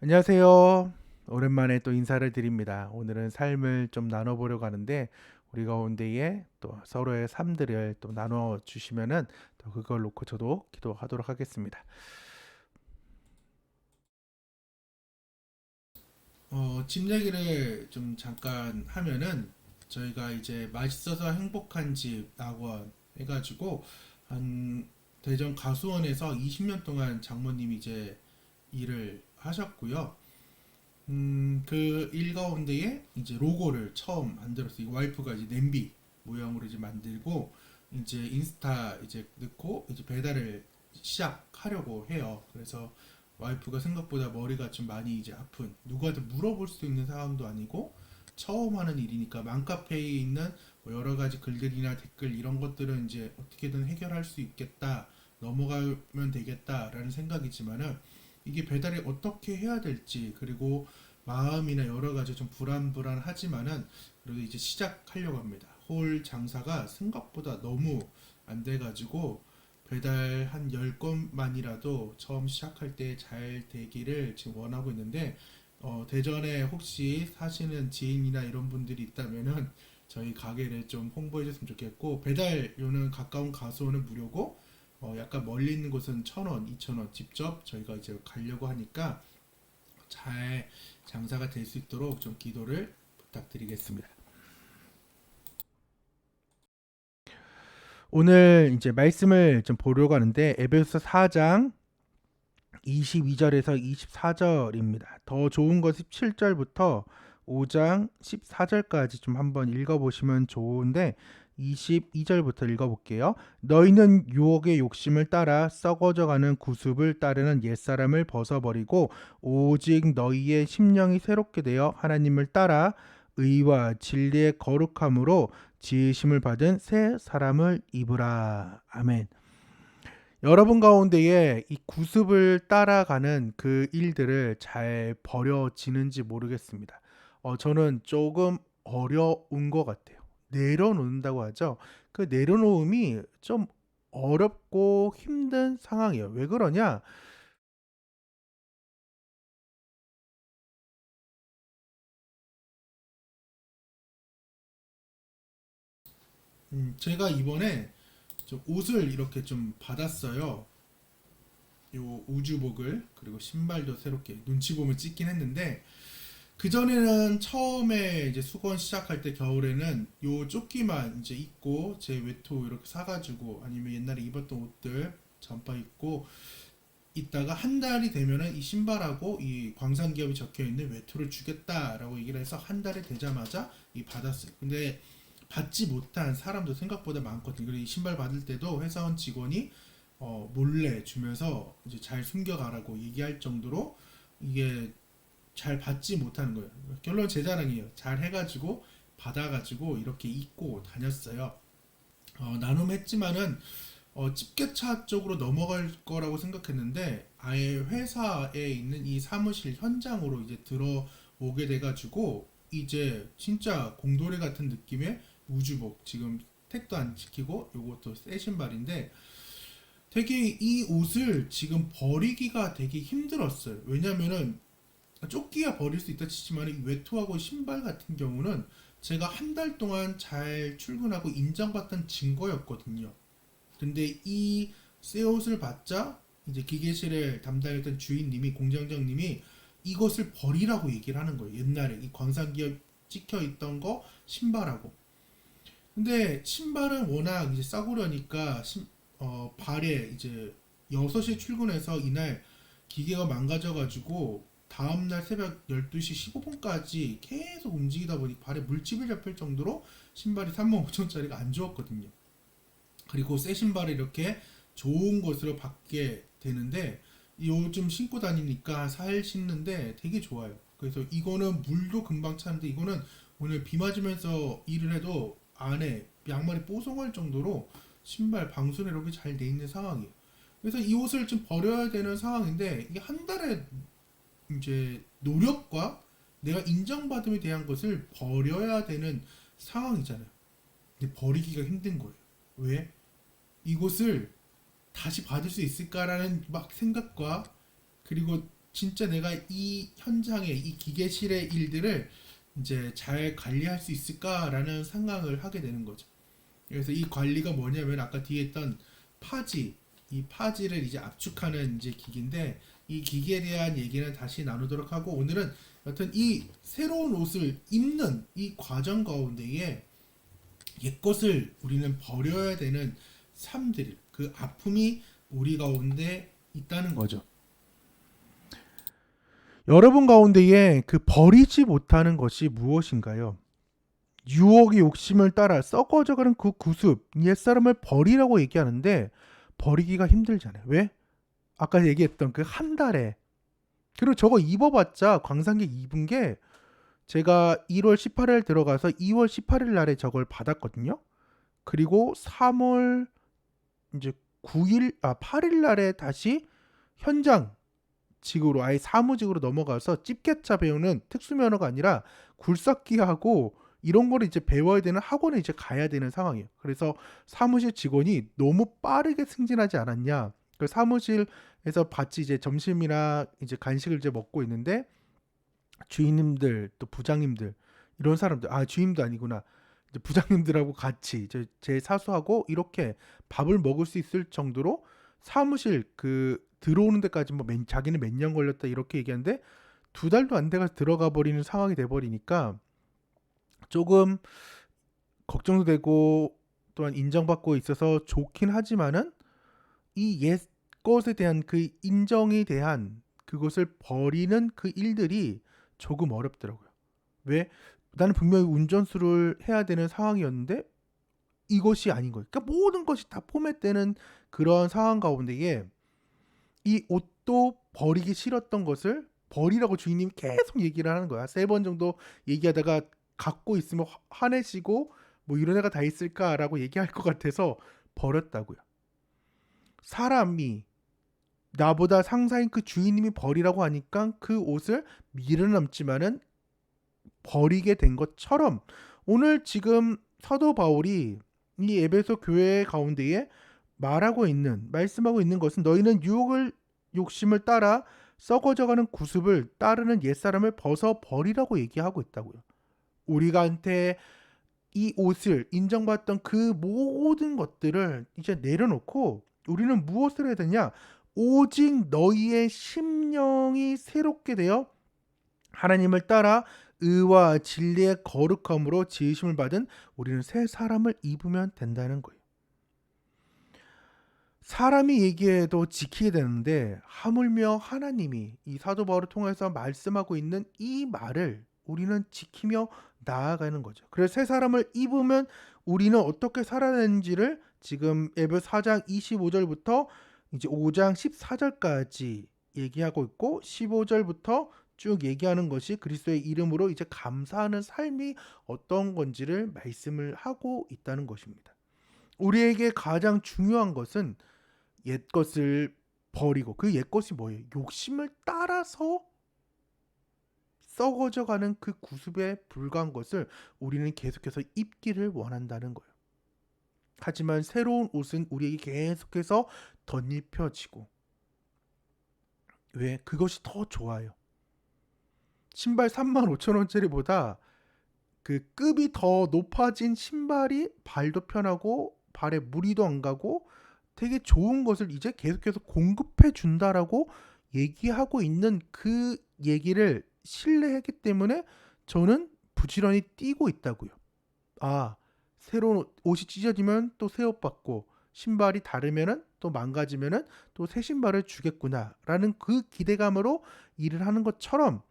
안녕하세요. 오랜만에 또 인사를 드립니다. 오늘은 삶을 좀 나눠보려고 하는데 우리 가운데에 또 서로의 삶들을 또 나눠 주시면은 또 그걸 놓고 저도 기도하도록 하겠습니다. 어, 집 얘기를 좀 잠깐 하면은 저희가 이제 맛있어서 행복한 집 낙원 해가지고 한 대전 가수원에서 20년 동안 장모님이 이제 일을 하셨고요. 음, 그 일 가운데에 이제 로고를 처음 만들었어요. 이 와이프가 이제 냄비 모양으로 이제 만들고 이제 인스타 이제 넣고 이제 배달을 시작하려고 해요. 그래서 와이프가 생각보다 머리가 좀 많이 이제 아픈 누구한테 물어볼 수 있는 상황도 아니고 처음 하는 일이니까 맘카페에 있는 뭐 여러 가지 글들이나 댓글 이런 것들은 이제 어떻게든 해결할 수 있겠다 넘어가면 되겠다라는 생각이지만은 이게 배달이 어떻게 해야 될지 그리고 마음이나 여러 가지 좀 불안불안하지만은 그래도 이제 시작하려고 합니다. 홀 장사가 생각보다 너무 안 돼가지고 배달 한 10건만이라도 처음 시작할 때 잘 되기를 지금 원하고 있는데 어, 대전에 혹시 사시는 지인이나 이런 분들이 있다면은 저희 가게를 좀 홍보해 줬으면 좋겠고 배달료는 가까운 가수원은 무료고 어, 약간 멀리 있는 곳은 천 원, 이천 원 직접 저희가 이제 가려고 하니까 잘 장사가 될 수 있도록 좀 기도를 부탁드리겠습니다. 오늘 이제 말씀을 좀 보려고 하는데 에베소서 4장 22절에서 24절입니다. 더 좋은 것 17절부터 5장 14절까지 좀 한번 읽어보시면 좋은데 22절부터 읽어볼게요. 너희는 유혹의 욕심을 따라 썩어져가는 구습을 따르는 옛사람을 벗어버리고 오직 너희의 심령이 새롭게 되어 하나님을 따라 의와 진리의 거룩함으로 지으심을 받은 새 사람을 입으라. 아멘. 여러분 가운데에 이 구습을 따라가는 그 일들을 잘 버려지는지 모르겠습니다. 어, 저는 조금 어려운 것 같아요. 내려놓는다고 하죠. 그 내려놓음이 좀 어렵고 힘든 상황이에요. 왜 그러냐? 음, 제가 이번에 좀 옷을 이렇게 좀 받았어요. 요 우주복을 그리고 신발도 새롭게 눈치 보면 찢긴 했는데 그 전에는 처음에 이제 수건 시작할 때 겨울에는 요 조끼만 이제 입고 제 외투 이렇게 사가지고 아니면 옛날에 입었던 옷들 잠바 입고 있다가 한 달이 되면은 이 신발하고 이 광산 기업이 적혀 있는 외투를 주겠다라고 얘기를 해서 한 달이 되자마자 이 받았어요. 근데 받지 못한 사람도 생각보다 많거든요. 그리고 이 신발 받을 때도 회사원 직원이 어, 몰래 주면서 이제 잘 숨겨가라고 얘기할 정도로 이게 잘 받지 못하는 거예요. 결론 제 자랑이에요. 잘 해가지고 받아가지고 이렇게 입고 다녔어요. 어, 나눔했지만은 어, 집게차 쪽으로 넘어갈 거라고 생각했는데 아예 회사에 있는 이 사무실 현장으로 이제 들어오게 돼가지고 이제 진짜 공도리 같은 느낌의 우주복 지금 택도 안 지키고 요것도 새 신발인데 되게 이 옷을 지금 버리기가 되게 힘들었어요. 왜냐면은 조끼야 버릴 수 있다 치지만 이 외투하고 신발 같은 경우는 제가 한 달 동안 잘 출근하고 인정받던 증거였거든요. 근데 이 새 옷을 받자 이제 기계실을 담당했던 주인님이 공장장님이 이것을 버리라고 얘기를 하는 거예요. 옛날에 이 광산기업 찍혀 있던 거 신발하고. 근데 신발은 워낙 이제 싸구려니까 신, 어, 발에 이제 6시에 출근해서 이날 기계가 망가져가지고 다음날 새벽 12시 15분까지 계속 움직이다 보니 발에 물집이 잡힐 정도로 신발이 35,000원짜리가 안 좋았거든요. 그리고 새 신발을 이렇게 좋은 것으로 받게 되는데 요즘 신고 다니니까 살 신는데 되게 좋아요. 그래서 이거는 물도 금방 차는데 이거는 오늘 비 맞으면서 일을 해도 안에 양말이 뽀송할 정도로 신발 이렇게 잘돼 있는 상황이에요. 그래서 이 옷을 좀 버려야 되는 상황인데 이게 한 달의 이제 노력과 내가 인정받음에 대한 것을 버려야 되는 상황이잖아요. 근데 버리기가 힘든 거예요. 왜? 이것을 다시 받을 수 있을까라는 막 생각과 그리고 진짜 내가 이 현장에 이 기계실의 일들을 이제 잘 관리할 수 있을까라는 생각을 하게 되는 거죠. 그래서 이 관리가 뭐냐면 아까 뒤에 있던 파지, 이 파지를 이제 압축하는 이제 기기인데 이 기기에 대한 얘기는 다시 나누도록 하고 오늘은 여튼 이 새로운 옷을 입는 이 과정 가운데에 옛 것을 우리는 버려야 되는 삶들, 그 아픔이 우리 가운데 있다는 거죠. 여러분 가운데에 그 버리지 못하는 것이 무엇인가요? 유혹의 욕심을 따라 썩어져가는 그 구습, 옛사람을 버리라고 얘기하는데 버리기가 힘들잖아요. 왜? 아까 얘기했던 그 한 달에 그리고 저거 입어봤자 광산개 입은 게 제가 1월 18일 들어가서 2월 18일 날에 저걸 받았거든요. 그리고 3월 이제 9일 아 8일 날에 다시 현장 직으로 아예 사무직으로 넘어가서 집게차 배우는 특수 면허가 아니라 굴삭기 하고 이런 거를 이제 배워야 되는 학원에 이제 가야 되는 상황이에요. 그래서 사무실 직원이 너무 빠르게 승진하지 않았냐. 그 사무실에서 같이 이제 점심이나 이제 간식을 이제 먹고 있는데 주인님들 또 부장님들 이런 사람들 아 주임도 아니구나. 이제 부장님들하고 같이 이제 제 사수하고 이렇게 밥을 먹을 수 있을 정도로 사무실 그 들어오는 데까지 뭐 맨, 자기는 몇 년 걸렸다 이렇게 얘기하는데 두 달도 안 돼가 들어가 버리는 상황이 돼 버리니까 조금 걱정도 되고 또한 인정받고 있어서 좋긴 하지만은 이 옛 것에 대한 그 인정에 대한 그것을 버리는 그 일들이 조금 어렵더라고요. 왜? 나는 분명히 운전수를 해야 되는 상황이었는데 이것이 아닌 거예요. 그러니까 모든 것이 다 포맷되는 그런 상황 가운데에 이 옷도 버리기 싫었던 것을 버리라고 주인님이 계속 얘기를 하는 거야. 세 번 정도 얘기하다가 갖고 있으면 화- 화내시고 뭐 이런 애가 다 있을까라고 얘기할 것 같아서 버렸다고요. 사람이 나보다 상사인 그 주인님이 버리라고 하니까 그 옷을 밀어넘지만은 버리게 된 것처럼 오늘 지금 사도 바울이 이 에베소 교회 가운데에 말하고 있는 말씀하고 있는 것은 너희는 유혹을 욕심을 따라 썩어져가는 구습을 따르는 옛사람을 벗어 버리라고 얘기하고 있다고요. 우리가한테 이 옷을 인정받던 그 모든 것들을 이제 내려놓고 우리는 무엇을 해야 되냐? 오직 너희의 심령이 새롭게 되어 하나님을 따라 의와 진리의 거룩함으로 지으심을 받은 우리는 새 사람을 입으면 된다는 거예요. 사람이 얘기해도 지키게 되는데 하물며 하나님이 이 사도 바울을 통해서 말씀하고 있는 이 말을 우리는 지키며 나아가는 거죠. 그래서 새 사람을 입으면 우리는 어떻게 살아야 되는지를 지금 에베소 4장 25절부터 이제 5장 14절까지 얘기하고 있고 15절부터 쭉 얘기하는 것이 그리스도의 이름으로 이제 감사하는 삶이 어떤 건지를 말씀을 하고 있다는 것입니다. 우리에게 가장 중요한 것은 옛 것을 버리고 그 옛 것이 뭐예요? 욕심을 따라서 썩어져 가는 그 구습에 불과한 것을 우리는 계속해서 입기를 원한다는 거예요. 하지만 새로운 옷은 우리에게 계속해서 덧입혀지고 왜 그것이 더 좋아요. 신발 3만 5천 원짜리보다 그 급이 더 높아진 신발이 발도 편하고 발에 무리도 안 가고 되게 좋은 것을 이제 계속해서 공급해 준다라고 얘기하고 있는 그 얘기를 신뢰했기 때문에 저는 부지런히 뛰고 있다고요. 아, 새로운 옷이 찢어지면 또 새 옷 받고 신발이 다르면은 또 망가지면은 또 새 신발을 주겠구나라는 그 기대감으로 일을 하는 것처럼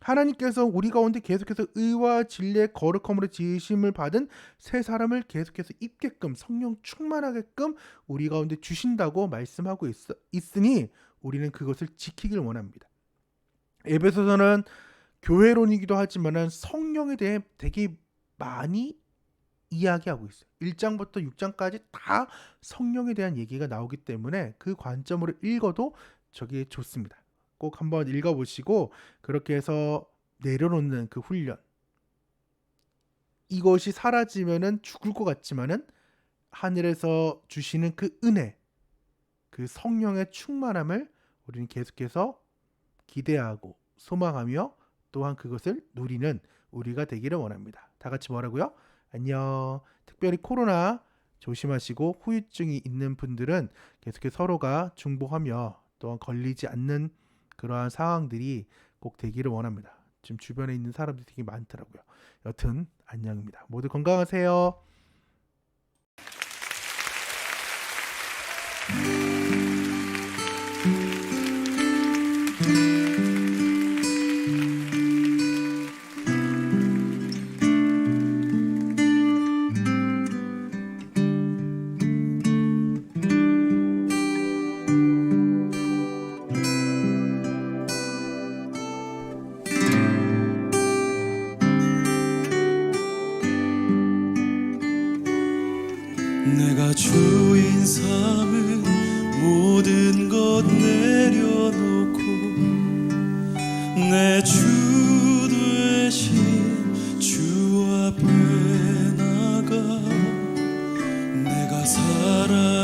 하나님께서 우리 가운데 계속해서 의와 진리의 거룩함으로 지으심을 받은 새 사람을 계속해서 입게끔 성령 충만하게끔 우리 가운데 주신다고 말씀하고 있, 있으니 우리는 그것을 지키길 원합니다. 에베소서는 교회론이기도 하지만은 성령에 대해 되게 많이 이야기하고 있어요. 1장부터 6장까지 다 성령에 대한 얘기가 나오기 때문에 그 관점으로 읽어도 저게 좋습니다. 꼭 한번 읽어보시고 그렇게 해서 내려놓는 그 훈련. 이것이 사라지면은 죽을 것 같지만은 하늘에서 주시는 그 은혜, 그 성령의 충만함을 우리는 계속해서 기대하고 소망하며 또한 그것을 누리는 우리가 되기를 원합니다. 다 같이 뭐라고요? 안녕. 특별히 코로나 조심하시고 후유증이 있는 분들은 계속해서 서로가 중보하며 또한 걸리지 않는 그러한 상황들이 꼭 되기를 원합니다. 지금 주변에 있는 사람들이 되게 많더라고요. 여튼 안녕입니다. 모두 건강하세요. 내가 주인 삼은 모든 것 내려놓고 내 주 되신 주 앞에 나가 내가 사랑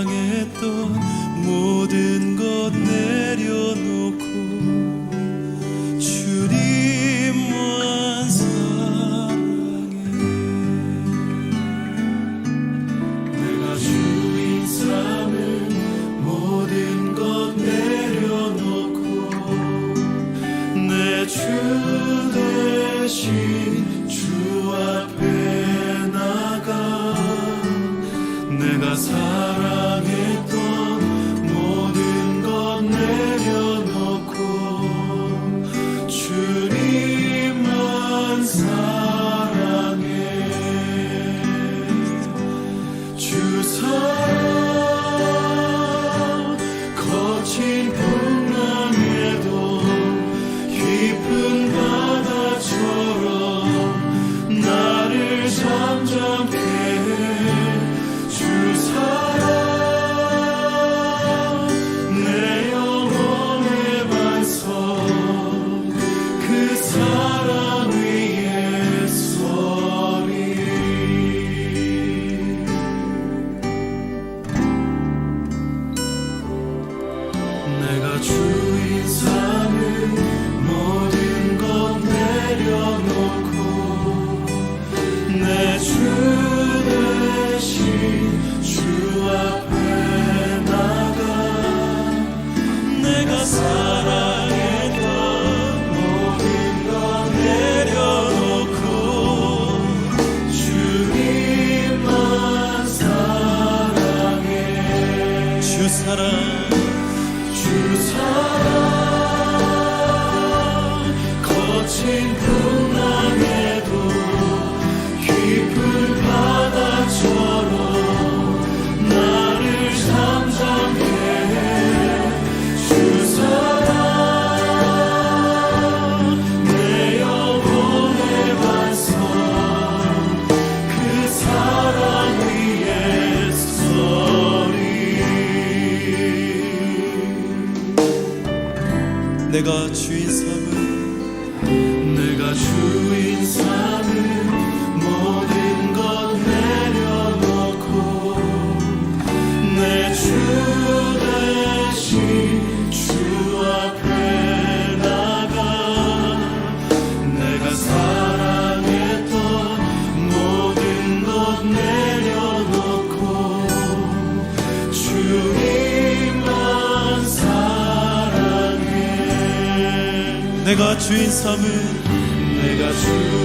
내 내가 주인 삼은 내가 주 내가 주인 삼은 내가 주